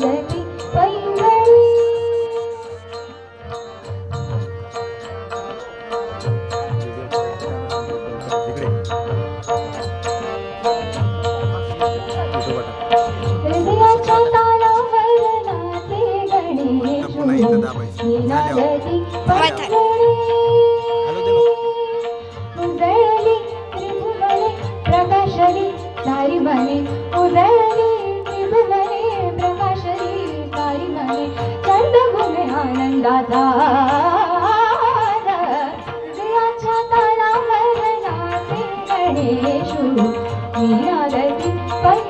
बोलली पैंगळी हृदयाच्या तालावर नाते गणी त्रिभुवने प्रकाशली सारी भावी उजळली त्रिभुवने दादा दियाच्या तालावर रात्री गणेशू निरागती पण